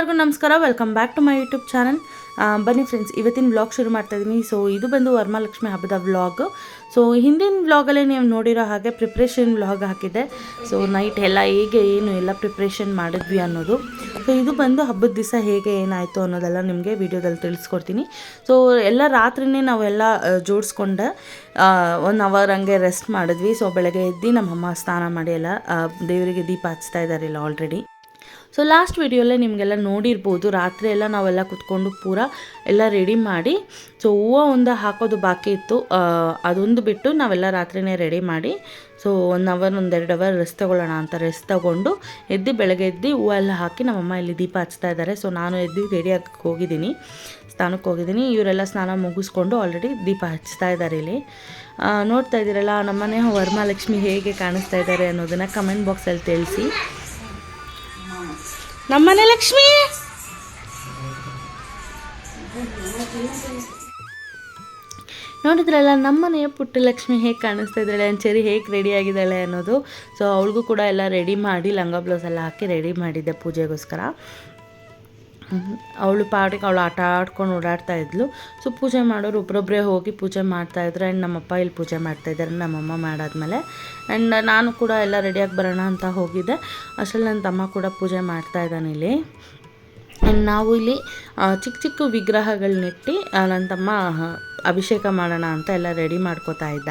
ಎಲ್ಲರಿಗೂ ನಮಸ್ಕಾರ. Welcome back to my YouTube channel ಬನ್ನಿ ಫ್ರೆಂಡ್ಸ್ ಇವತ್ತಿನ ವ್ಲಾಗ್ ಶುರು ಮಾಡ್ತಾ ಇದ್ದೀನಿ ಸೊ ಇದು ಬಂದು ವರಮಹಾಲಕ್ಷ್ಮಿ ಹಬ್ಬದ ವ್ಲಾಗ್ ಸೊ ಹಿಂದಿನ ವ್ಲಾಗಲ್ಲೇ ನೀವು ನೋಡಿರೋ ಹಾಗೆ ಪ್ರಿಪ್ರೇಷನ್ ವ್ಲಾಗ್ ಹಾಕಿದ್ದೆ ಸೊ ನೈಟ್ ಎಲ್ಲ ಹೇಗೆ, ಏನು ಎಲ್ಲ ಪ್ರಿಪ್ರೇಷನ್ ಮಾಡಿದ್ವಿ ಅನ್ನೋದು. ಸೊ ಇದು ಬಂದು ಹಬ್ಬದ ದಿವಸ ಹೇಗೆ, ಏನಾಯಿತು ಅನ್ನೋದೆಲ್ಲ ನಿಮಗೆ ವಿಡಿಯೋದಲ್ಲಿ ತಿಳಿಸ್ಕೊಡ್ತೀನಿ. ಸೊ ಎಲ್ಲ ರಾತ್ರಿನೇ ನಾವೆಲ್ಲ ಜೋಡಿಸ್ಕೊಂಡು ಒನ್ ಅವರ್ ಹಂಗೆ ರೆಸ್ಟ್ ಮಾಡಿದ್ವಿ. ಸೊ ಬೆಳಗ್ಗೆ ಎದ್ದು ನಮ್ಮಮ್ಮ ಸ್ನಾನ ಮಾಡಿ ಎಲ್ಲ ದೇವರಿಗೆ ದೀಪ ಹಚ್ತಾ ಇದ್ದಾರೆ ಇಲ್ಲ ಆಲ್ರೆಡಿ ಸೊ ಲಾಸ್ಟ್ ವಿಡಿಯೋಲ್ಲೇ ನಿಮಗೆಲ್ಲ ನೋಡಿರ್ಬೋದು, ರಾತ್ರಿ ಎಲ್ಲ ನಾವೆಲ್ಲ ಕುತ್ಕೊಂಡು ಪೂರ ಎಲ್ಲ ರೆಡಿ ಮಾಡಿ ಸೊ ಹೂವು ಒಂದು ಹಾಕೋದು ಬಾಕಿ ಇತ್ತು. ಅದೊಂದು ಬಿಟ್ಟು ನಾವೆಲ್ಲ ರಾತ್ರಿನೇ ರೆಡಿ ಮಾಡಿ ಸೊ ಒನ್ ಅವರ್ ಒಂದೆರಡು ಅವರ್ ರೆಸ್ಟ್ ತಗೊಳ್ಳೋಣ ಅಂತ ರೆಸ್ಟ್ ತಗೊಂಡು ಎದ್ದು ಬೆಳಗ್ಗೆ ಎದ್ದು ಹೂವು ಎಲ್ಲ ಹಾಕಿ ನಮ್ಮಮ್ಮ ಇಲ್ಲಿ ದೀಪ ಹಚ್ತಾ ಇದ್ದಾರೆ. ಸೊ ನಾನು ಎದ್ದು ರೆಡಿ ಆಗಕ್ಕೆ ಹೋಗಿದ್ದೀನಿ. ಸ್ನಾನಕ್ಕೆ ಹೋಗಿದ್ದೀನಿ. ಇವರೆಲ್ಲ ಸ್ನಾನ ಮುಗಿಸ್ಕೊಂಡು ಆಲ್ರೆಡಿ ದೀಪ ಹಚ್ತಾ ಇದ್ದಾರೆ ಇಲ್ಲಿ. ನೋಡ್ತಾ ಇದ್ದೀರಲ್ಲ, ನಮ್ಮನೆ ವರಮಹಾಲಕ್ಷ್ಮಿ ಹೇಗೆ ಕಾಣಿಸ್ತಾ ಇದ್ದಾರೆ ಅನ್ನೋದನ್ನು ಕಮೆಂಟ್ ಬಾಕ್ಸಲ್ಲಿ ತಿಳಿಸಿ. ನಮ್ಮನೆ ಲಕ್ಷ್ಮಿ? ನೋಡಿದ್ರಲ್ಲ, ನಮ್ಮನೆಯ ಪುಟ್ಟ ಲಕ್ಷ್ಮಿ ಹೇಗೆ ಕಾಣಿಸ್ತಾ ಇದ್ದಾಳೆ, ಅಂಚೇರಿ ಹೇಗೆ ರೆಡಿ ಆಗಿದ್ದಾಳೆ ಅನ್ನೋದು. ಸೊ ಅವಳಿಗೂ ಕೂಡ ಎಲ್ಲ ರೆಡಿ ಮಾಡಿ ಲಂಗ ಬ್ಲೌಸ್ ಎಲ್ಲ ಹಾಕಿ ರೆಡಿ ಮಾಡಿದ್ದೆ ಪೂಜೆಗೋಸ್ಕರ. ಅವಳು ಪಾಡಿಗೆ ಅವಳು ಆಟ ಆಡ್ಕೊಂಡು ಓಡಾಡ್ತಾ ಇದ್ಲು. ಸೊ ಪೂಜೆ ಮಾಡೋರು ಒಬ್ಬರೊಬ್ಬರೇ ಹೋಗಿ ಪೂಜೆ ಮಾಡ್ತಾ ಇದ್ರು ಆ್ಯಂಡ್ ನಮ್ಮಪ್ಪ ಇಲ್ಲಿ ಪೂಜೆ ಮಾಡ್ತಾ ಇದ್ದಾರೆ ನಮ್ಮಮ್ಮ ಮಾಡಾದ್ಮೇಲೆ ಆ್ಯಂಡ್ ನಾನು ಕೂಡ ಎಲ್ಲ ರೆಡಿಯಾಗಿ ಬರೋಣ ಅಂತ ಹೋಗಿದ್ದೆ. ಅಷ್ಟರಲ್ಲಿ ನನ್ನ ತಮ್ಮ ಕೂಡ ಪೂಜೆ ಮಾಡ್ತಾ ಇದ್ದಾನೆ ಇಲ್ಲಿ. ಆ್ಯಂಡ್ ನಾವು ಇಲ್ಲಿ ಚಿಕ್ಕ ಚಿಕ್ಕ ವಿಗ್ರಹಗಳನ್ನಿಟ್ಟು ನನ್ನ ತಮ್ಮ ಅಭಿಷೇಕ ಮಾಡೋಣ ಅಂತ ಎಲ್ಲ ರೆಡಿ ಮಾಡ್ಕೋತಾ ಇದ್ದ.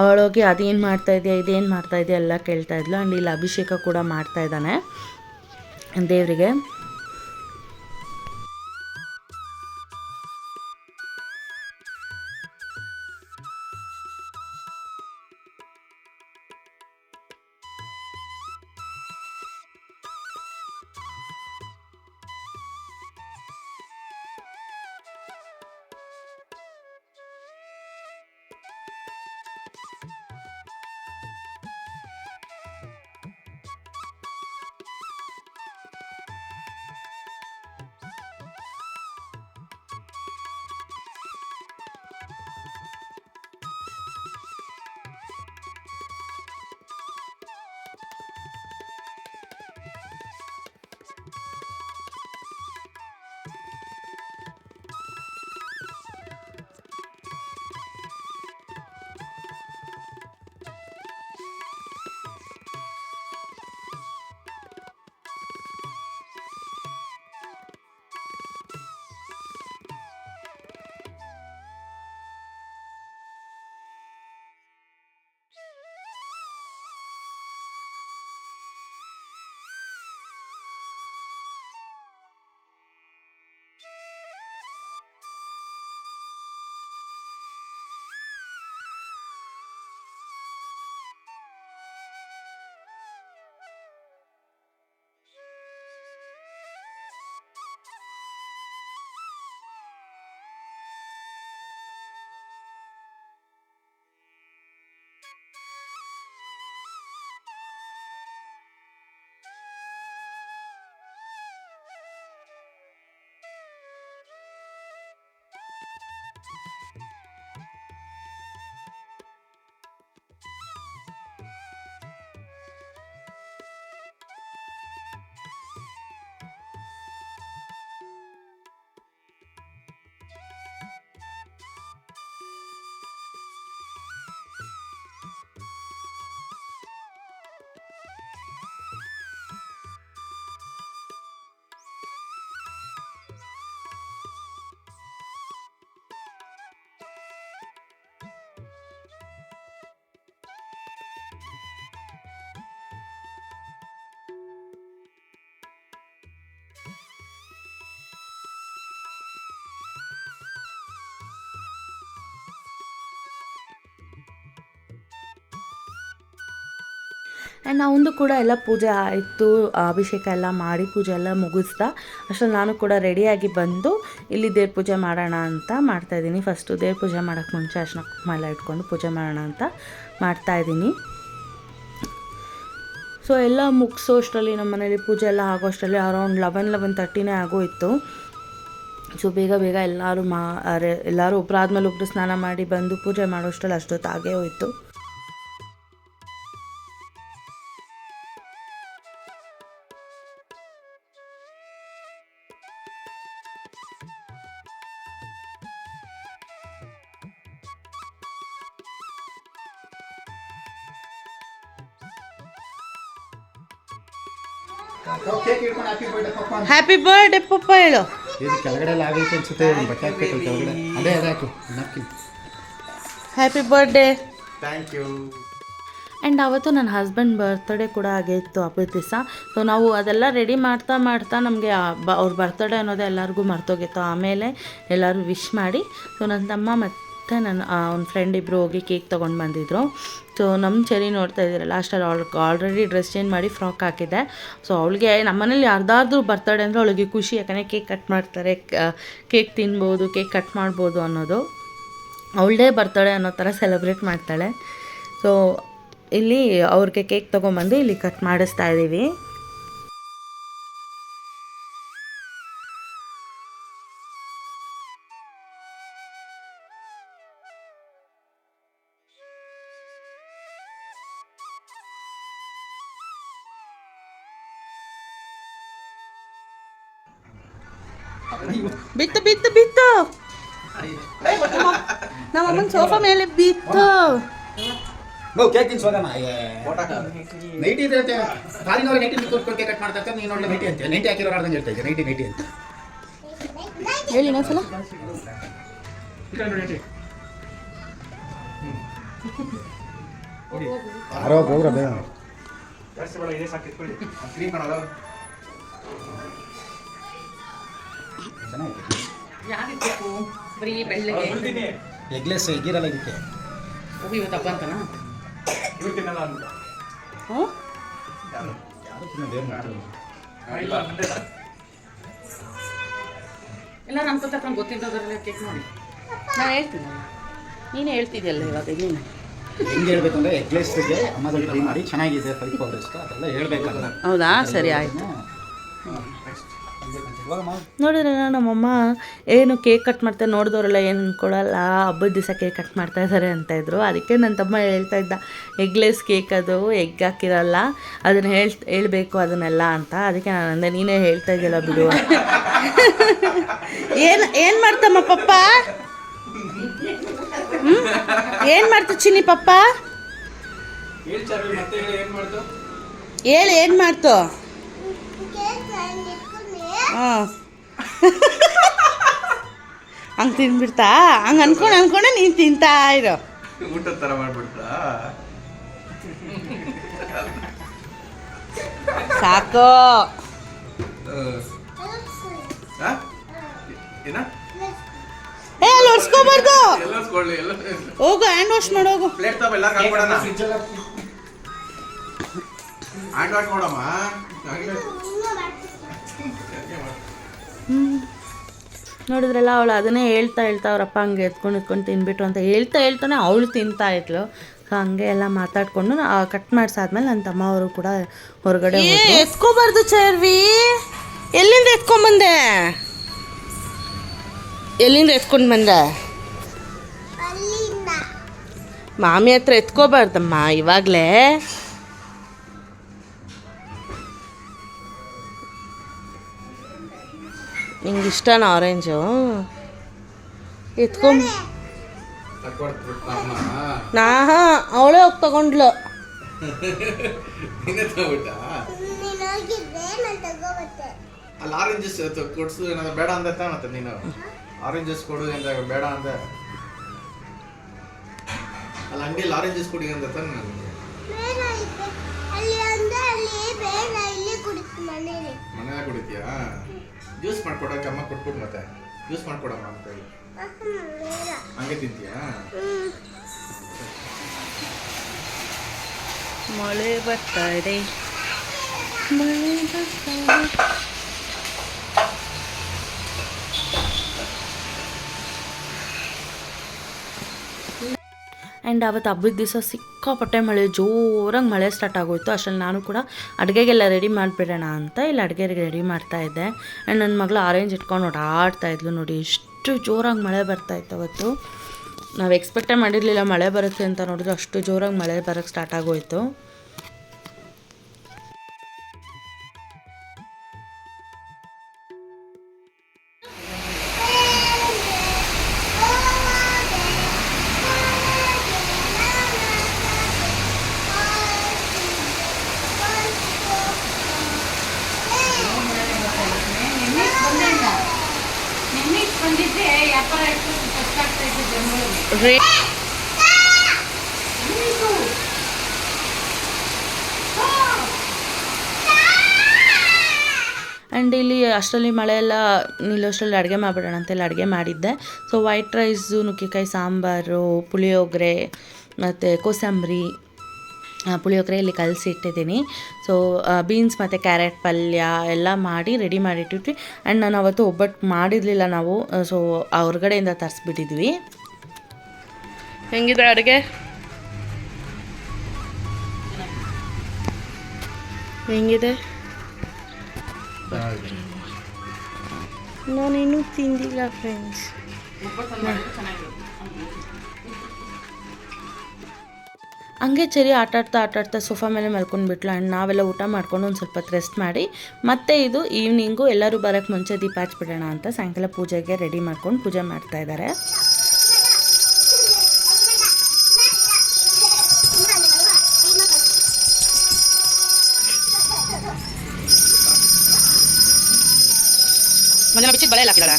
ಅವಳೋಗಿ ಅದೇನು ಮಾಡ್ತಾ ಇದೆಯಾ, ಇದೇನು ಮಾಡ್ತಾ ಇದೆಯಾ? ಎಲ್ಲ ಕೇಳ್ತಾ ಇದ್ಲು. ಆ್ಯಂಡ್ ಇಲ್ಲಿ ಅಭಿಷೇಕ ಕೂಡ ಮಾಡ್ತಾ ಇದ್ದಾನೆ. ದೇವರಿಗೆ. ಆ್ಯಂಡ್ ನಾವೊಂದು ಕೂಡ ಎಲ್ಲ ಪೂಜೆ ಆಯಿತು, ಅಭಿಷೇಕ ಎಲ್ಲ ಮಾಡಿ ಪೂಜೆ ಎಲ್ಲ ಮುಗಿಸ್ದ. ಅಷ್ಟರಲ್ಲಿ ನಾನು ಕೂಡ ರೆಡಿಯಾಗಿ ಬಂದು ಇಲ್ಲಿ ದೇವ್ರ ಪೂಜೆ ಮಾಡೋಣ ಅಂತ ಮಾಡ್ತಾಯಿದ್ದೀನಿ ಫಸ್ಟು ದೇವ್ರ ಪೂಜೆ ಮಾಡೋಕ್ಕೆ ಮುಂಚೆ ಅರ್ಶಿನ ಕುಂಕುಮ ಇಟ್ಕೊಂಡು ಪೂಜೆ ಮಾಡೋಣ ಅಂತ ಮಾಡ್ತಾಯಿದ್ದೀನಿ ಸೊ ಎಲ್ಲ ಮುಗಿಸೋ ಅಷ್ಟರಲ್ಲಿ ನಮ್ಮ ಮನೇಲಿ ಪೂಜೆ ಎಲ್ಲ ಆಗೋ ಅಷ್ಟರಲ್ಲಿ ಅರೌಂಡ್ ಲೆವೆನ್ ಲೆವೆನ್ ತರ್ಟಿನೇ ಆಗೋಯಿತು. ಸೊ ಬೇಗ ಬೇಗ ಎಲ್ಲರೂ ಮಾ ಎಲ್ಲರೂ ಒಬ್ಬರಾದ್ಮೇಲೆ ಒಬ್ಬರು ಸ್ನಾನ ಮಾಡಿ ಬಂದು ಪೂಜೆ ಮಾಡೋಷ್ಟರಲ್ಲಿ ಅಷ್ಟೊತ್ತು ಆಗೇ ಹೋಯಿತು. ಹ್ಯಾಪಿ ಬರ್ಡೇ ಪಪ್ಪ ಹೇಳು. ಇದು ಕೆಳಗಡೆ ಎಲ್ಲ ಆಗೈತೆ ಅನ್ಸುತ್ತೆ ಬಟ್ಟೆ ಹಾಕ್ಬೇಕು ಕೆಳಗಡೆ. ಅದೇ ಅದೇ ಹಾಕು. Happy birthday thank you and ಅವತ್ತು ನನ್ನ ಹಸ್ಬೆಂಡ್ ಬರ್ತ್ಡೇ ಕೂಡ ಆಗಿತ್ತು ಹಬ್ಬದ ದಿವಸ ಸೊ ನಾವು ಅದೆಲ್ಲ ರೆಡಿ ಮಾಡ್ತಾ ಮಾಡ್ತಾ ನಮಗೆ ಅವ್ರ ಬರ್ತ್ಡೇ ಅನ್ನೋದೇ ಎಲ್ಲರಿಗೂ ಮರ್ತೋಗಿತ್ತು. ಆಮೇಲೆ ಎಲ್ಲರೂ ವಿಶ್ ಮಾಡಿ ಸೊ ನನ್ನ ತಮ್ಮ ಮತ್ತು ನನ್ನ ಅವ್ನ ಫ್ರೆಂಡ್ ಇಬ್ಬರು ಹೋಗಿ ಕೇಕ್ ತೊಗೊಂಡು ಬಂದಿದ್ರು. ಸೊ ನಮ್ಮ ಚೆರಿ ನೋಡ್ತಾ ಇದ್ದೀರಲ್ಲ ಅಷ್ಟಲ್ಲಿ ಅವಳಿಗೆ ಆಲ್ರೆಡಿ ಡ್ರೆಸ್ ಚೇಂಜ್ ಮಾಡಿ ಫ್ರಾಕ್ ಹಾಕಿದ್ದೆ ಸೊ ಅವಳಿಗೆ ನಮ್ಮನೇಲಿ ಯಾರ್ದಾದ್ರೂ ಬರ್ತಾಡೆ ಅಂದರೆ ಅವಳಿಗೆ ಖುಷಿ, ಯಾಕಂದರೆ ಕೇಕ್ ಕಟ್ ಮಾಡ್ತಾರೆ ಕೇಕ್ ತಿನ್ಬೋದು ಕೇಕ್ ಕಟ್ ಮಾಡ್ಬೋದು ಅನ್ನೋದು. ಅವಳದೇ ಬರ್ತಾಳೆ ಅನ್ನೋ ಥರ ಸೆಲೆಬ್ರೇಟ್ ಮಾಡ್ತಾಳೆ. ಸೊ ಇಲ್ಲಿ ಅವ್ರಿಗೆ ಕೇಕ್ ತೊಗೊಂಬಂದು ಇಲ್ಲಿ ಕಟ್ ಮಾಡಿಸ್ತಾ ಇದ್ದೀವಿ ಬಿತ್ತು. ಬಿತ್ತು ನಮ್ಮಮ್ಮನ ಸೋಫಾ ಮೇಲೆ ಬಿತ್ತು. ನೋ ಕೇಕ್ ತಿನ್ಸೋದಮ್ಮ ನೈಟಿ ಇದೆ ಅಂತ ಕಾಲಿನವ್ರು ನೈಟಿ ಕೂತ್ಕೊಂಡು ಕೇಕ್ ಕಟ್ ಮಾಡ್ತಾ ಇರ್ತಾರೆ ನೀನು ನೋಡಲಿ ನೈಟಿ ಅಂತ. ನೈಟಿ ಹಾಕಿರೋ ಆಡ್ದಂಗೆ ಹೇಳ್ತಾ ಇದ್ದೆ ನೈಟಿ ನೈಟಿ ಅಂತ. ಹೇಳಿ ಇನ್ನೊಂದ್ಸಲ. ಯಾರೋ ಹೋಗ್ರ ಬೇಗ ಎಗ್ಲೆಸ್ ಎಗ್ಗಿರಲ್ಲ ಇದಕ್ಕೆ. ಹ್ಞೂ? ಯಾರು? ತಿನ್ನೋದು ಏನು ಮಾಡ್ತಾರೆ ಇಲ್ಲ. ನಮ್ಮ ಕತೆ ಗೊತ್ತಿದ್ದೋದ್ರಲ್ಲ ಕೇಕ್ ನೋಡಿ ನಾನು ಹೇಳ್ತೀನಲ್ಲ ನೀನೇ ಹೇಳ್ತಿದ್ಯಲ್ಲ ಇವಾಗ ನೀನು. ಹೆಂಗೆ ಹೇಳ್ಬೇಕಂದ್ರೆ ಎಗ್ಲೆಸ್ಗೆ ಅಮ್ಮದಲ್ಲಿ ಟ್ರೈ ಮಾಡಿ ಚೆನ್ನಾಗಿದೆ ಪೌಡರ್ಸ್ಗೆ ಅದೆಲ್ಲ ಹೇಳ್ಬೇಕಲ್ಲ ಹೌದಾ? ಸರಿ ಆಯಿತು. ಮಾ ನೋಡಿದ್ರಲ್ಲ ನಮ್ಮಮ್ಮ ಏನು ಕೇಕ್ ಕಟ್ ಮಾಡ್ತಾರೆ ನೋಡಿದವರೆಲ್ಲ ಏನು ಅಂದ್ಕೊಳ್ಳಲ್ಲ ಹಬ್ಬದ ದಿವಸ ಕೇಕ್ ಕಟ್ ಮಾಡ್ತಾ ಇದ್ದಾರೆ ಅಂತ ಇದ್ರು. ಅದಕ್ಕೆ ನನ್ನ ತಮ್ಮ ಹೇಳ್ತಾ ಇದ್ದ ಎಗ್ಲೆಸ್ ಕೇಕ್ ಅದು ಎಗ್ ಹಾಕಿರಲ್ಲ ಅದನ್ನು ಹೇಳ್ ಹೇಳ್ಬೇಕು ಅದನ್ನೆಲ್ಲ ಅಂತ. ಅದಕ್ಕೆ ನಾನು ಅಂದೆ ನೀನೇ ಹೇಳ್ತಾ ಇದೆಯಲ್ಲ ಬಿಡು ಏನು ಏನು ಮಾಡ್ತಮ್ಮ ಪಪ್ಪ? ಏನು ಮಾಡ್ತು ಚಿನ್ನಿ ಪಪ್ಪ? ಹೇಳು ಏನು ಮಾಡ್ತು? ಹಾಂ ಹಂಗೆ ತಿನ್ಬಿಡ್ತಾ ಹಂಗೆ ಅನ್ಕೊಂಡು ಅನ್ಕೊಂಡೆ ನೀನು ತಿಂತಾ ಇರೋ. ಊಟದ ತರ ಮಾಡ್ಬಿಡ್ತಾ ಸಾಕು. ಏ ಎಲ್ಲ ಹೋಗು ಹ್ಯಾಂಡ್ ವಾಶ್ ಮಾಡೋಗು ಪ್ಲೇಟ್ ತಗೋ ಎಲ್ಲ ಹಾಕ್ಬಿಡೋಣ. ಹ್ಯಾಂಡ್ ವಾಶ್ ಮಾಡಮ್ಮ ನೋಡಿದ್ರಲ್ಲ ಅವಳು ಅದನ್ನೇ ಹೇಳ್ತಾ ಹೇಳ್ತಾ ಅವ್ರಪ್ಪ ಹಂಗೆ ಎತ್ಕೊಂಡು ಎತ್ಕೊಂಡು ತಿನ್ಬಿಟ್ಟು ಅಂತ ಹೇಳ್ತಾ ಹೇಳ್ತಾನೆ ಅವಳು ತಿಂತಾ ಇದ್ಲು. ಸೊ ಹಂಗೆ ಎಲ್ಲ ಮಾತಾಡ್ಕೊಂಡು ಕಟ್ ಮಾಡ್ಸಾದ್ಮೇಲೆ ನನ್ನ ತಮ್ಮ ಅವರು ಕೂಡ ಹೊರಗಡೆ ಎತ್ಕೋಬಾರ್ದು ಚರ್ವಿ. ಎಲ್ಲಿಂದ ಎತ್ಕೊಂಡ್ಬಂದೆ ಎಲ್ಲಿಂದ ಎತ್ಕೊಂಡು ಬಂದೆ? ಮಾಮಿ ಹತ್ರ ಎತ್ಕೋಬಾರ್ದಮ್ಮ ಇವಾಗಲೇ. ನಿಂಗೆ ಇಷ್ಟನಾ ಆರೆಂಜು ಎತ್ಕೊಂಡ್ ನಾ ಅವಳೇ ಹೋಗಿ ತಗೊಂಡ್ಲು. ಅಲ್ಲಿ ಆರೆಂಜಸ್ ಕೊಡ್ಸು ಏನಾದ್ರು ಬೇಡ ಅಂದ ಮತ್ತೆ ನೀನು. ಆರೆಂಜಸ್ ಕೊಡು ಬೇಡ ಅಂದೆ. ಅಲ್ಲಿ ಅಂಗಡಿಯಲ್ಲಿ ಜ್ಯೂಸ್ ಕೊಡಿ ಅಂತ ತಾನೆ ನಾನು. ಅಲ್ಲಿ ಅಂದ್ರೆ ಅಲ್ಲಿ ಬೇಡ ಇಲ್ಲಿ ಕುಡಿತು ಮನೇಲಿ ಮನೆಯಾಗ ಕುಡಿತೀಯಾ ಜ್ಯೂಸ್ ಮಾಡ್ಕೊಡಕ್ಕೆ ಅಮ್ಮ ಕೊಟ್ಬಿಟ್ಟು ಮತ್ತೆ ಜ್ಯೂಸ್ ಮಾಡ್ಕೊಡಮ್ಮ ಅಂತ ಹೇಳಿ ಬೇಡ ಹಂಗೆ ತಿಂತೀಯಾ ಮಳೆ ಬರ್ತಾ ಇದೆ ಮಳೆ ಬರ್ತಾ ಇದೆ ಆ್ಯಂಡ್ ಅವತ್ತು ಹಬ್ಬದ ದಿವಸ ಸಿಕ್ಕಾಪಟ್ಟೆ ಮಳೆ, ಜೋರಾಗಿ ಮಳೆ ಸ್ಟಾರ್ಟ್ ಆಗೋಯ್ತು. ಅಷ್ಟರಲ್ಲಿ ನಾನು ಕೂಡ ಅಡುಗೆಗೆಲ್ಲ ರೆಡಿ ಮಾಡಿಬಿಡೋಣ ಅಂತ ಇಲ್ಲಿ ಅಡುಗೆ ರೆಡಿ ಮಾಡ್ತಾ ಇದ್ದೆ. ಆ್ಯಂಡ್ ನನ್ನ ಮಗಳು ಆರೆಂಜ್ ಇಟ್ಕೊಂಡು ಓಡಾಡ್ತಾ ಇದ್ಲು ನೋಡಿ. ಎಷ್ಟು ಜೋರಾಗಿ ಮಳೆ ಬರ್ತಾ ಇತ್ತು ಅವತ್ತು. ನಾವು ಎಕ್ಸ್ಪೆಕ್ಟೇ ಮಾಡಿರಲಿಲ್ಲ ಮಳೆ ಬರುತ್ತೆ ಅಂತ ನೋಡಿದ್ರೆ ಅಷ್ಟು ಜೋರಾಗಿ ಮಳೆ ಬರೋಕ್ಕೆ ಸ್ಟಾರ್ಟ್ ಆಗೋಯ್ತು. ಅಷ್ಟರಲ್ಲಿ ಮಳೆ ಎಲ್ಲ ನಿಲ್ಲೋಷ್ಟರಲ್ಲಿ ಅಡುಗೆ ಮಾಡಿಬಿಡೋಣ ಅಂತೇಳಿ ಅಡುಗೆ ಮಾಡಿದ್ದೆ. ಸೊ ವೈಟ್ ರೈಸು ನುಗ್ಗೆಕಾಯಿ ಸಾಂಬಾರು ಪುಳಿಯೋಗರೆ ಮತ್ತು ಕೋಸಂಬರಿ ಆ, ಪುಳಿಯೋಗರೆ ಇಲ್ಲಿ ಕಲಸಿ ಇಟ್ಟಿದ್ದೀನಿ. ಸೊ ಬೀನ್ಸ್ ಮತ್ತು ಕ್ಯಾರೆಟ್ ಪಲ್ಯ ಎಲ್ಲ ಮಾಡಿ ರೆಡಿ ಮಾಡಿಟ್ಟಿಟ್ವಿ ಆ್ಯಂಡ್ ನಾನು ಅವತ್ತು ಒಬ್ಬಟ್ಟು ಮಾಡಿರಲಿಲ್ಲ ನಾವು. ಸೊ ಹೊರಗಡೆಯಿಂದ ತರಿಸ್ಬಿಟ್ಟಿದ್ವಿ. ಹೆಂಗಿದೆ ಅಡುಗೆ? ಹೆಂಗಿದೆ? ನಾನಿನ್ನೂ ತಿಂದಿಲ್ಲ ಫ್ರೆಂಡ್ಸ್ ಹಂಗೆ ಚರಿ ಆಟಾಡ್ತಾ ಆಟಾಡ್ತಾ ಸೋಫಾ ಮೇಲೆ ಮಲ್ಕೊಂಡ್ಬಿಟ್ಲು ಆ್ಯಂಡ್ ನಾವೆಲ್ಲ ಊಟ ಮಾಡ್ಕೊಂಡು ಒಂದು ಸ್ವಲ್ಪ ರೆಸ್ಟ್ ಮಾಡಿ, ಮತ್ತೆ ಇದು ಈವ್ನಿಂಗು ಎಲ್ಲರೂ ಬರೋಕ್ಕೆ ಮುಂಚೆ ದೀಪ ಹಚ್ಬಿಡೋಣ ಅಂತ ಸಾಯಂಕಾಲ ಪೂಜೆಗೆ ರೆಡಿ ಮಾಡ್ಕೊಂಡು ಪೂಜೆ ಮಾಡ್ತಾ ಇದ್ದಾರೆ ಮಂಜನ ಬಿಚ್ಚಿ ಬಳೆ quedará.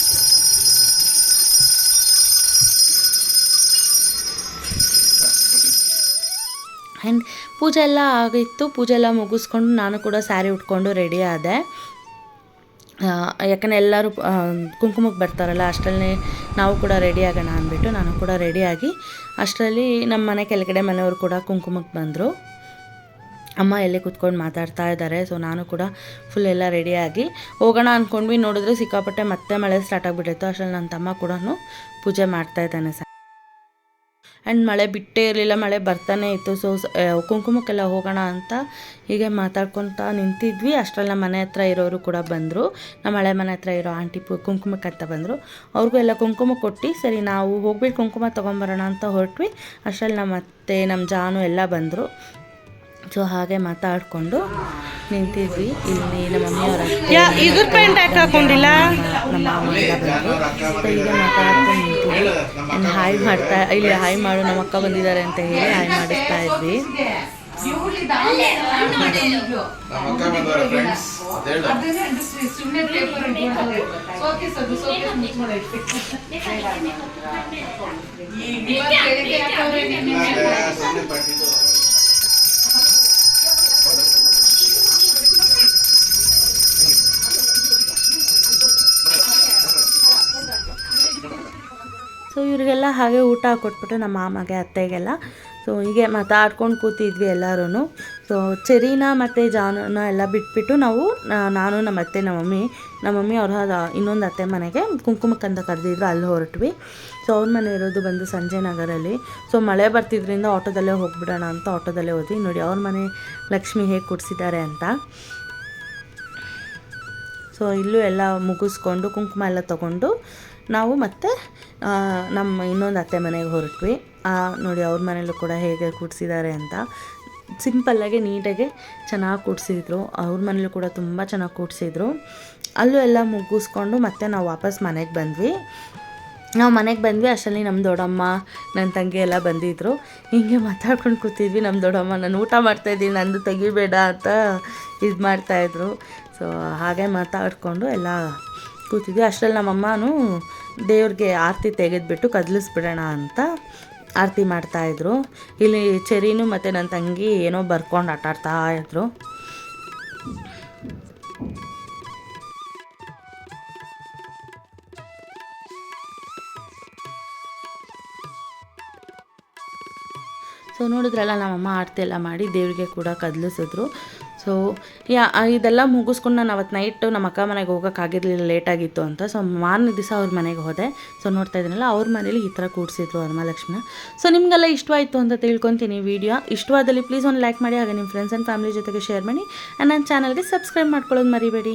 ಆ್ಯಂಡ್ ಪೂಜೆ ಎಲ್ಲ ಆಗಿತ್ತು. ಪೂಜೆ ಎಲ್ಲ ಮುಗಿಸ್ಕೊಂಡು ನಾನು ಕೂಡ ಸ್ಯಾರಿ ಉಟ್ಕೊಂಡು ರೆಡಿ ಆದೆ. ಯಾಕಂದರೆ ಎಲ್ಲರೂ ಕುಂಕುಮಕ್ಕೆ ಬರ್ತಾರಲ್ಲ, ಅಷ್ಟರಲ್ಲಿ ನಾವು ಕೂಡ ರೆಡಿ ಆಗೋಣ ಅಂದ್ಬಿಟ್ಟು ನಾನು ಕೂಡ ರೆಡಿಯಾಗಿ ಅಷ್ಟರಲ್ಲಿ ನಮ್ಮ ಮನೆ ಕೆಳಗಡೆ ಮನೆಯವರು ಕೂಡ ಕುಂಕುಮಕ್ಕೆ ಬಂದರು. ಅಮ್ಮ ಎಲ್ಲಿ ಕೂತ್ಕೊಂಡು ಮಾತಾಡ್ತಾ ಇದ್ದಾರೆ ಸೊ ನಾನು ಕೂಡ ಫುಲ್ ಎಲ್ಲ ರೆಡಿಯಾಗಿ ಹೋಗೋಣ ಅಂದ್ಕೊಂಡ್ವಿ ನೋಡಿದ್ರೆ ಸಿಕ್ಕಾಪಟ್ಟೆ ಮತ್ತೆ ಮಳೆ ಸ್ಟಾರ್ಟ್ ಆಗಿಬಿಟ್ಟಿತ್ತು. ಅಷ್ಟರಲ್ಲಿ ನನ್ನ ತಮ್ಮ ಕೂಡ ಪೂಜೆ ಮಾಡ್ತಾ ಇದ್ದಾನೆ ಸರ್. ಆ್ಯಂಡ್ ಮಳೆ ಬಿಟ್ಟೇ ಇರಲಿಲ್ಲ, ಮಳೆ ಬರ್ತಾನೆ ಇತ್ತು. ಸೊ ಕುಂಕುಮಕ್ಕೆಲ್ಲ ಹೋಗೋಣ ಅಂತ ಹೀಗೆ ಮಾತಾಡ್ಕೊತಾ ನಿಂತಿದ್ವಿ. ಅಷ್ಟರಲ್ಲಿ ನಮ್ಮ ಮನೆ ಹತ್ರ ಇರೋರು ಕೂಡ ಬಂದರು. ನಮ್ಮ ಹಳೆ ಮನೆ ಹತ್ರ ಇರೋ ಆಂಟಿ ಪು, ಕುಂಕುಮಕ್ಕೆ ಅಂತ ಬಂದರು. ಅವ್ರಿಗೂ ಎಲ್ಲ ಕುಂಕುಮ ಕೊಟ್ಟು, ಸರಿ ನಾವು ಹೋಗ್ಬಿಟ್ಟು ಕುಂಕುಮ ತೊಗೊಂಬರೋಣ ಅಂತ ಹೊರಟ್ವಿ. ಅಷ್ಟರಲ್ಲಿ ನಮ್ಮ ಅತ್ತೆ, ನಮ್ಮ ಜಾನು ಎಲ್ಲ ಬಂದರು. ಸೊ ಹಾಗೆ ಮಾತಾಡಿಕೊಂಡು ನಿಂತಿದ್ವಿ. ಇಲ್ಲಿ ನಮ್ಮ ಮಮ್ಮಿಯವರ ಇದ್ರ ಪ್ಯಾಂಟ್ ಯಾಕೆ ಹಾಕೊಂಡಿಲ್ಲ? ನಮ್ಮ ಎಲ್ಲ ಸೊ ಈಗ ಮಾತಾಡ್ಕೊಂಡು ನಿಂತಿದ್ವಿ. ಇನ್ನು ಹಾಯ್ ಮಾಡ್ತಾ ಇಲ್ಲಿ ಹಾಯ್ ಮಾಡು ನಮ್ಮ ಅಕ್ಕ ಬಂದಿದ್ದಾರೆ ಅಂತ ಹೇಳಿ ಹಾಯ್ ಮಾಡಿಸ್ತಾ ಇದ್ವಿ. ಸುಮ್ಮನೆ ಪೇಪರ್ ಸೋಕಿಸೋದು ಸೋಕಿಸ್ ಮುಚ್ಕೊಂಡೈತೆ ಇವತ್ತು ಬೆಳಿಗ್ಗೆ ಯಾಕಂದ್ರೆ ನಿನ್ನೆ ಇವಾಗ ಸುಮ್ನೆ ಪಟ್ಟಿದ್ದು ಸೊ ಇವರಿಗೆಲ್ಲ ಹಾಗೆ ಊಟ ಕೊಟ್ಬಿಟ್ಟು ನಮ್ಮ ಮಾಮಗೆ, ಅತ್ತೆಗೆಲ್ಲ. ಸೊ ಹೀಗೆ ಮಾತಾಡ್ಕೊಂಡು ಕೂತಿದ್ವಿ ಎಲ್ಲರೂ ಸೊ ಚೆರಿನ ಮತ್ತು ಜಾನನ ಎಲ್ಲ ಬಿಟ್ಬಿಟ್ಟು ನಾವು ನಾನು, ನಮ್ಮ ಅತ್ತೆ, ನಮ್ಮ ಮಮ್ಮಿ ನಮ್ಮ ಮಮ್ಮಿ ಅವ್ರ ಇನ್ನೊಂದು ಅತ್ತೆ ಮನೆಗೆ ಕುಂಕುಮಕ್ಕಂತ ಕರೆದಿದ್ರು, ಅಲ್ಲಿ ಹೊರಟ್ವಿ. ಸೊ ಅವ್ರ ಮನೆ ಇರೋದು ಬಂದು ಸಂಜೆ ನಗರಲ್ಲಿ. ಸೊ ಮಳೆ ಬರ್ತಿದ್ರಿಂದ ಆಟೋದಲ್ಲೇ ಹೋಗ್ಬಿಡೋಣ ಅಂತ ಆಟೋದಲ್ಲೇ ಹೋದ್ವಿ. ನೋಡಿ, ಅವ್ರ ಮನೆ ಲಕ್ಷ್ಮಿ ಹೇಗೆ ಕೊಡಿಸಿದ್ದಾರೆ ಅಂತ. ಸೊ ಇಲ್ಲೂ ಎಲ್ಲ ಮುಗಿಸ್ಕೊಂಡು ಕುಂಕುಮ ಎಲ್ಲ ತೊಗೊಂಡು ನಾವು ಮತ್ತೆ ನಮ್ಮ ಇನ್ನೊಂದು ಅತ್ತೆ ಮನೆಗೆ ಹೊರಟ್ವಿ. ನೋಡಿ ಅವ್ರ ಮನೇಲೂ ಕೂಡ ಹೇಗೆ ಕೂಡಿಸಿದ್ದಾರೆ ಅಂತ. ಸಿಂಪಲ್ಲಾಗಿ ನೀಟಾಗಿ ಚೆನ್ನಾಗಿ ಕೂಡಿಸಿದ್ರು. ಅವ್ರ ಮನೇಲೂ ಕೂಡ ತುಂಬ ಚೆನ್ನಾಗಿ ಕೂಡಿಸಿದ್ರು. ಅಲ್ಲೂ ಎಲ್ಲ ಮುಗಿಸ್ಕೊಂಡು ಮತ್ತೆ ನಾವು ವಾಪಸ್ ಮನೆಗೆ ಬಂದ್ವಿ. ನಾವು ಮನೆಗೆ ಬಂದ್ವಿ, ಅಷ್ಟರಲ್ಲಿ ನಮ್ಮ ದೊಡ್ಡಮ್ಮ, ನನ್ನ ತಂಗಿ ಎಲ್ಲ ಬಂದಿದ್ದರು ಹೀಗೆ ಮಾತಾಡ್ಕೊಂಡು ಕೂತಿದ್ವಿ, ನಮ್ಮ ದೊಡ್ಡಮ್ಮ, ನಾನು ಊಟ ಮಾಡ್ತಾಯಿದ್ದೀನಿ ನಂದು ತೆಗಿಬೇಡ ಅಂತ ಇದು ಮಾಡ್ತಾಯಿದ್ರು ಸೊ ಹಾಗೆ ಮಾತಾಡಿಕೊಂಡು ಎಲ್ಲ ಕೂತಿದ್ವಿ. ಅಷ್ಟರಲ್ಲಿ ನಮ್ಮಮ್ಮನೂ ದೇವ್ರಿಗೆ ಆರತಿ ತೆಗೆದುಬಿಟ್ಟು ಕದಲಿಸ್ಬಿಡೋಣ ಅಂತ ಆರತಿ ಮಾಡ್ತಾಯಿದ್ರು ಇಲ್ಲಿ ಚೆರಿನೂ ಮತ್ತು ನನ್ನ ತಂಗಿ ಏನೋ ಬರ್ಕೊಂಡು ಆಟ ಆಡ್ತಾ ಇದ್ರು. ಸೊ ನೋಡಿದ್ರಲ್ಲ, ನಮ್ಮಮ್ಮ ಆರತಿ ಎಲ್ಲ ಮಾಡಿ ದೇವರಿಗೆ ಕೂಡ ಕದಲಿಸಿದ್ರು. ಸೊ ಯಾ ಇದೆಲ್ಲ ಮುಗಿಸ್ಕೊಂಡು ನಾನು ಅವತ್ತು ನೈಟು ನಮ್ಮ ಅಕ್ಕ ಮನೆಗೆ ಹೋಗೋಕ್ಕಾಗಿರಲಿಲ್ಲ ಲೇಟಾಗಿತ್ತು ಅಂತ. ಸೊ ಮಾರನೇ ದಿವಸ ಅವ್ರ ಮನೆಗೆ ಹೋದೆ. ಸೊ ನೋಡ್ತಾ ಇದ್ದೀನಲ್ಲ, ಅವ್ರ ಮನೇಲಿ ಈ ಥರ ಕೂಡಿಸಿದ್ರು ವರಮಹಾಲಕ್ಷ್ಮಿನ ಸೊ ನಿಮಗೆಲ್ಲ ಇಷ್ಟವಾಯಿತು ಅಂತ ತಿಳ್ಕೊತೀನಿ ವಿಡಿಯೋ ಇಷ್ಟವಾದಲ್ಲಿ ಪ್ಲೀಸ್ ಒಂದು ಲೈಕ್ ಮಾಡಿ, ಹಾಗೆ ನಿಮ್ಮ ಫ್ರೆಂಡ್ಸ್ ಆ್ಯಂಡ್ ಫ್ಯಾಮಿಲಿ ಜೊತೆಗೆ ಶೇರ್ ಮಾಡಿ. ಆ್ಯಂಡ್ ನನ್ನ ಚಾನಲ್ಗೆ ಸಬ್ಸ್ಕ್ರೈಬ್ ಮಾಡ್ಕೊಳ್ಳೋದು ಮರಿಬೇಡಿ.